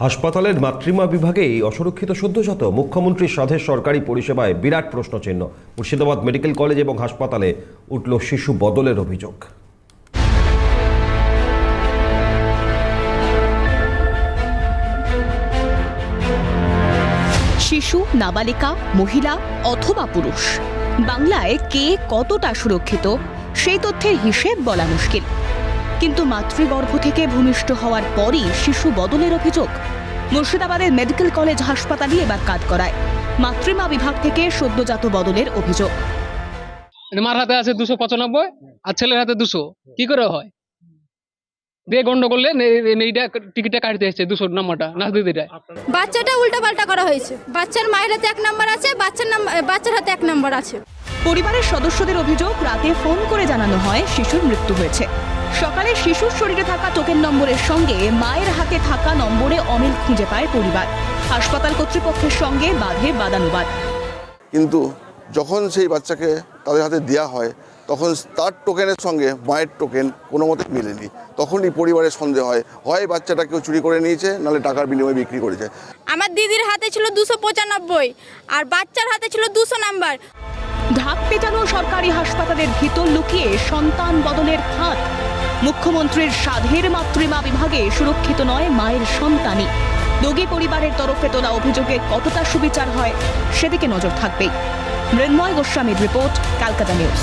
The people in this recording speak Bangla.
হাসপাতালের মাতৃমা বিভাগেই অসুরক্ষিত সদ্যজাত মুখ্যমন্ত্রীর সাধের সরকারি পরিষেবায় বিরাট প্রশ্নচিহ্ন। মুর্শিদাবাদ মেডিকেল কলেজ এবং হাসপাতালে উঠল শিশু বদলের অভিযোগ। শিশু, নাবালিকা, মহিলা অথবা পুরুষ। বাংলায় কে কতটা সুরক্ষিত, সেই তথ্যের হিসেব বলা মুশকিল। কিন্তু মাতৃগর্ভ থেকে ভূমিষ্ঠ হওয়ার পরই শিশু বদলের অভিযোগ। মুর্শিদাবাদের মেডিকেল কলেজ হাসপাতালই এবার কাজ করায়। মাতৃমা বিভাগ থেকে সদ্যজাত বদলের অভিযোগ। মার হাতে আছে দুশো পঁচানব্বই আর ছেলের হাতে দুশো। কি করে হয়? দিয়ে গন্ডগোল এইটা টিকিটটা কাটতে এসছে দুশো নাম্বারটা নাচ দিদিটা বাচ্চাটা উল্টো পাল্টা করা হয়েছে। বাচ্চার মায়ের হাতে এক নাম্বার আছে বাচ্চার নাম বাচ্চার হাতে এক নাম্বার আছে। পরিবারের সদস্যদের অভিযোগ রাতে ফোন করে জানানো হয় শিশুর মৃত্যু হয়েছে। সকালে শিশুর শরীরে থাকা টোকেন নম্বরের সঙ্গে মায়ের হাতে থাকা নম্বরে অমিল খুঁজে পায় পরিবার। হাসপাতাল কর্তৃপক্ষের সঙ্গে বাঁধে বাদানুবাদ। কিন্তু যখন সেই বাচ্চাকে তাদের হাতে দেওয়া হয় তখন তার টোকেনের সঙ্গে মায়ের টোকেন কোনো মতে মেলেনি। তখনই পরিবারের সন্দেহ হয় হয় বাচ্চাটা কেউ চুরি করে নিয়েছে নাহলে টাকার বিনিময়ে বিক্রি করেছে। আমার দিদির হাতে ছিল দুশো পঁচানব্বই আর বাচ্চার হাতে ছিল দুশো নাম্বার। ঢাক পেটানো সরকারি হাসপাতালের ভিতর লুকিয়ে সন্তান বদলের খাত। মুখ্যমন্ত্রীর সাধের মাতৃমা বিভাগে সুরক্ষিত নয় মায়ের সন্তানই। দোগী পরিবারের তরফে তোলা অভিযোগে কতটা সুবিচার হয়, সেদিকে নজর থাকবে মৃন্ময় গোস্বামীর রিপোর্ট, কলকাতা নিউজ।